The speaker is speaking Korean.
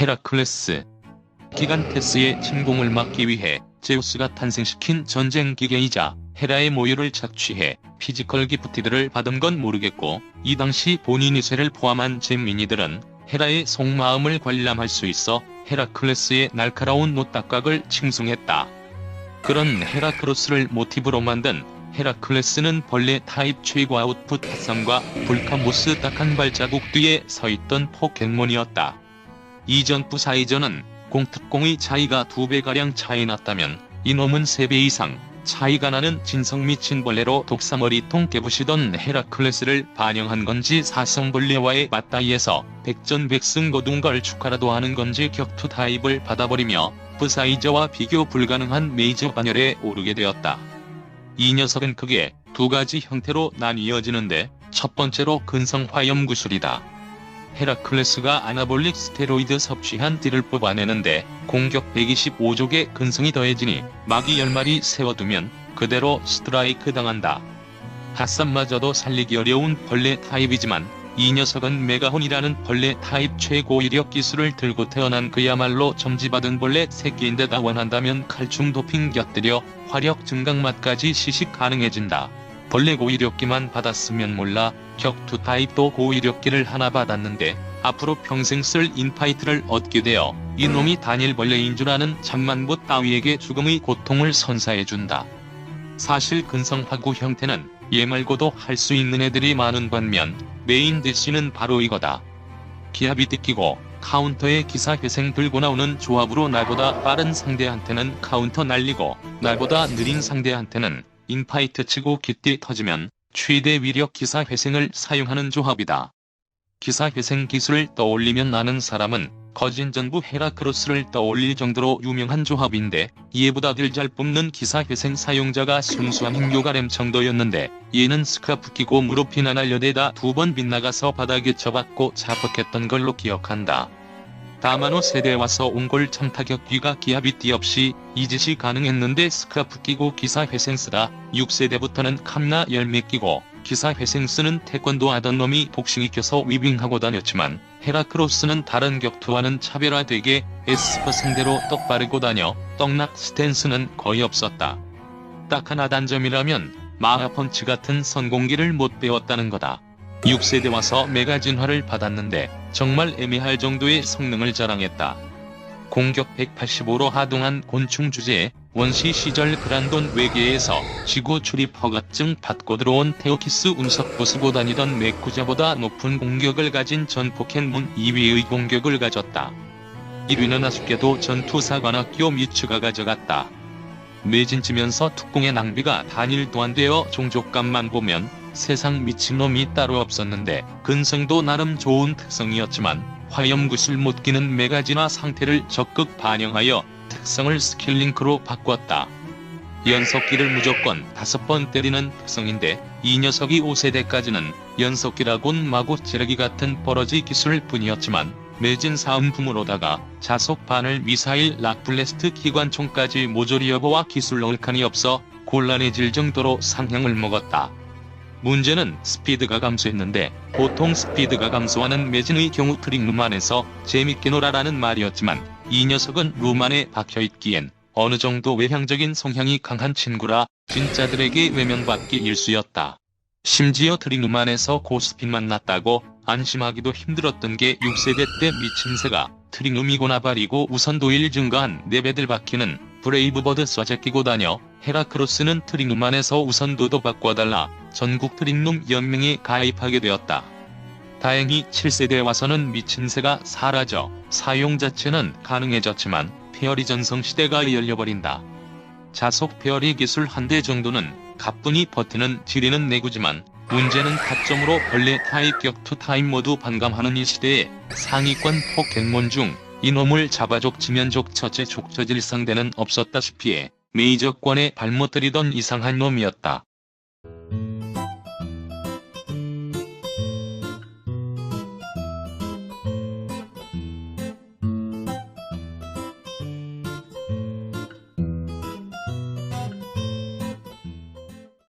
헤라클레스 기간테스의 침공을 막기 위해 제우스가 탄생시킨 전쟁 기계이자 헤라의 모유를 착취해 피지컬 기프티드를 받은 건 모르겠고 이 당시 본인이 쇠를 포함한 잼민이들은 헤라의 속마음을 관람할 수 있어 헤라클레스의 날카로운 노딱각을 칭송했다. 그런 헤라크로스를 모티브로 만든 헤라클레스는 벌레 타입 최고 아웃풋 합성과 불카모스 딱 한 발자국 뒤에 서있던 포켓몬이었다. 이전 부사이전은 공특공의 차이가 두 배가량 차이 났다면 이놈은 세배 이상 차이가 나는 진성 미친 벌레로 독사머리통 깨부시던 헤라클레스를 반영한 건지 사성벌레와의 맞다이에서 백전백승 거둔 걸 축하라도 하는 건지 격투 타입을 받아버리며 부사이저와 비교 불가능한 메이저 반열에 오르게 되었다. 이 녀석은 크게 두 가지 형태로 나뉘어지는데 첫 번째로 근성 화염 구슬이다. 헤라클레스가 아나볼릭 스테로이드 섭취한 띠를 뽑아내는데 공격 125족의 근성이 더해지니 마귀 10마리 세워두면 그대로 스트라이크 당한다. 핫산마저도 살리기 어려운 벌레 타입이지만 이 녀석은 메가혼이라는 벌레 타입 최고 이력 기술을 들고 태어난 그야말로 점지받은 벌레 새끼인데 다 원한다면 칼춤 도핑 곁들여 화력 증강맛까지 시식 가능해진다. 벌레 고이력기만 받았으면 몰라 격투 타입도 고이력기를 하나 받았는데 앞으로 평생 쓸 인파이트를 얻게 되어 이놈이 단일 벌레인 줄 아는 잠만보 따위에게 죽음의 고통을 선사해준다. 사실 근성화구 형태는 얘 말고도 할 수 있는 애들이 많은 반면 메인 대시는 바로 이거다. 기압이 뜯기고 카운터에 기사 회생 들고 나오는 조합으로 날보다 빠른 상대한테는 카운터 날리고 날보다 느린 상대한테는 인파이트 치고 기띠 터지면 최대 위력 기사 회생을 사용하는 조합이다. 기사 회생 기술을 떠올리면 아는 사람은 거진 전부 헤라크로스를 떠올릴 정도로 유명한 조합인데 이에보다 들잘 뽑는 기사 회생 사용자가 순수한 흰요가렘 정도였는데 얘는 스카프 끼고 무릎이나 날려대다 두 번 빗나가서 바닥에 쳐박고 자폭했던 걸로 기억한다. 다만 5세대 와서 옹골 참 타격기가 기압이 띠 없이 이 짓이 가능했는데 스카프 끼고 기사 회생 쓰다 6세대부터는 캄나 열매 끼고 기사 회생 쓰는 태권도 하던 놈이 복싱이 껴서 위빙하고 다녔지만 헤라크로스는 다른 격투와는 차별화되게 에스퍼 상대로 떡바르고 다녀 떡락 스탠스는 거의 없었다. 딱 하나 단점이라면 마하펀치 같은 선공기를 못 배웠다는 거다. 6세대 와서 메가 진화를 받았는데 정말 애매할 정도의 성능을 자랑했다. 공격 185로 하동한 곤충 주제에 원시 시절 그란돈 외계에서 지구 출입 허가증 받고 들어온 테오키스 운석 부수고 다니던 메쿠자보다 높은 공격을 가진 전 포켓몬 2위의 공격을 가졌다. 1위는 아쉽게도 전투사관학교 미츠가 가져갔다. 매진치면서 특공의 낭비가 단일도 안 되어 종족감만 보면 세상 미친놈이 따로 없었는데 근성도 나름 좋은 특성이었지만 화염구슬 못 끼는 메가지나 상태를 적극 반영하여 특성을 스킬링크로 바꿨다. 연속기를 무조건 다섯 번 때리는 특성인데 이 녀석이 5세대까지는 연속기라곤 마구 찌르기 같은 버러지 기술 뿐이었지만 매진 사은품으로다가 자속 반을 미사일 락블레스트 기관총까지 모조리 여보와 기술 얼칸이 없어 곤란해질 정도로 상향을 먹었다. 문제는 스피드가 감소했는데 보통 스피드가 감소하는 매진의 경우 트릭 루만에서 재밌게 놀아라는 말이었지만 이 녀석은 루만에 박혀있기엔 어느 정도 외향적인 성향이 강한 친구라 진짜들에게 외면받기 일쑤였다. 심지어 트릭 루만에서 고스핀 만 났다고 안심하기도 힘들었던 게 6세대 때 미친 새가 트릭룸이고 나 발이고 우선 도일 증가한 4배들 박히는 브레이브버드 쏴제 끼고 다녀 헤라크로스는 트릭룸안에서 우선도도 바꿔달라 전국 트릭룸 연맹에 가입하게 되었다. 다행히 7세대에 와서는 미친 새가 사라져 사용 자체는 가능해졌지만 페어리 전성 시대가 열려버린다. 자속 페어리 기술 한 대 정도는 가뿐히 버티는 지리는 내구지만 문제는 타점으로 벌레 타입 격투 타입 모두 반감하는 이 시대에 상위권 포켓몬 중 이놈을 잡아족 지면족 처제 족처질 상대는 없었다시피 해 메이저권에 발못 들이던 이상한 놈이었다.